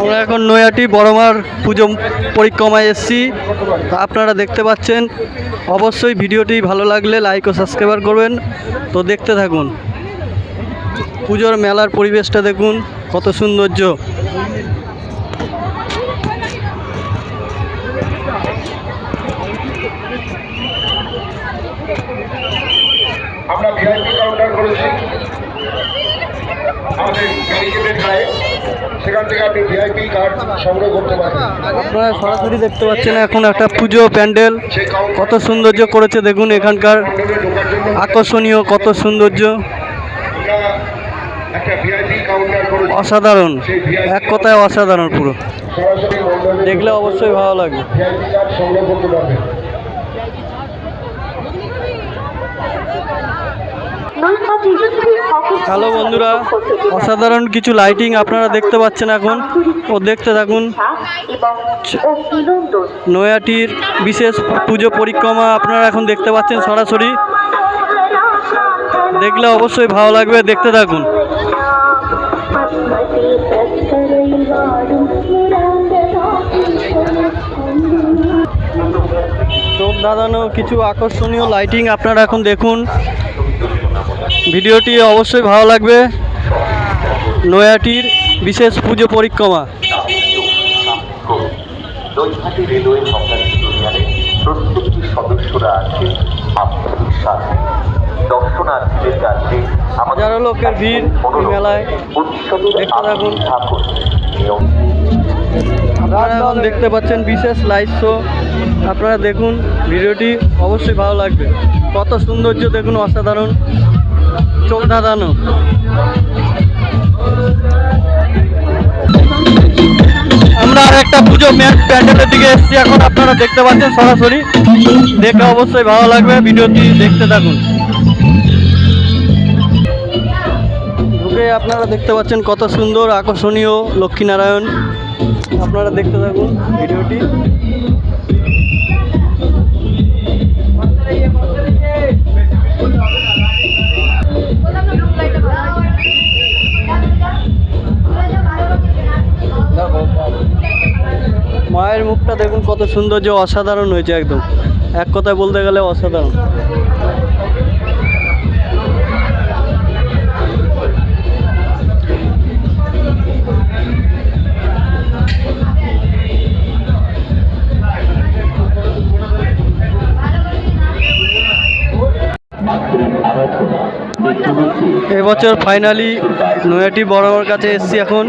আমরা এখন নয়াটি বড়মার পুজো পরিক্রমায় এসেছি। আপনারা দেখতে পাচ্ছেন। অবশ্যই ভিডিওটি ভালো লাগলে লাইক ও সাবস্ক্রাইবার করবেন। তো দেখতে থাকুন। পুজোর মেলার পরিবেশটা দেখুন, কত সৌন্দর্য। আমরা ভিআইপি কাউন্টার করেছি। আমাদের ব্যারিকেডের গায়ে সেখান থেকে আপনি ভিআইপি কার্ড সংগ্রহ করতে পারেন। আপনারা সরাসরি দেখতে পাচ্ছেন এখন একটা পুজো প্যান্ডেল। কত সৌন্দর্য করেছে দেখুন এখানকার। আকর্ষণীয় কত সৌন্দর্য। আমরা একটা ভিআইপি কাউন্টার করেছি। অসাধারণ। এক কথায় অসাধারণ পুরো। দেখলে অবশ্যই ভালো লাগবে। হ্যালো বন্ধুরা, অসাধারণ কিছু লাইটিং আপনারা দেখতে পাচ্ছেন এখন। ও দেখতে থাকুন। নয়াটির বিশেষ পুজো পরিক্রমা আপনারা এখন দেখতে পাচ্ছেন সরাসরি। দেখলে অবশ্যই ভালো লাগবে, দেখতে থাকুন। চোখ দাদানো কিছু আকর্ষণীয় লাইটিং আপনারা এখন দেখুন। ভিডিওটি অবশ্যই ভালো লাগবে। নয়াটির বিশেষ পুজো পরিক্রমা। নৈহাটি রেলওয়ে কোম্পানি ইউনিয়নে প্রত্যেকটি সদস্যরা আছে আপনাদের সাথে। দর্শনার্থীদের কাছে হাজারো লোকের ভিড় মেলায়। উৎসবের থাকুন। আপনারা এখন দেখতে পাচ্ছেন বিশেষ লাইভ শো। আপনারা দেখুন ভিডিওটি অবশ্যই ভালো লাগবে। কত সৌন্দর্য দেখুন অসাধারণ। চোখ ধাঁধানো আমরা আর একটা পুজো ম্যাচ প্যান্ডেলের দিকে এসেছি এখন, আপনারা দেখতে পাচ্ছেন সরাসরি। দেখে অবশ্যই ভালো লাগবে, ভিডিওটি দেখতে থাকুন। ঢুকে আপনারা দেখতে পাচ্ছেন কত সুন্দর, আকর্ষণীয় লক্ষ্মীনারায়ণ। আপনারা দেখতে থাকুন ভিডিওটি। মায়ের মুখটা দেখুন কত সুন্দর যে অসাধারণ হয়েছে একদম। এক কথায় বলতে গেলে অসাধারণ। এবছর ফাইনালি নয়াটি বড়মার কাছে এসছি এখন।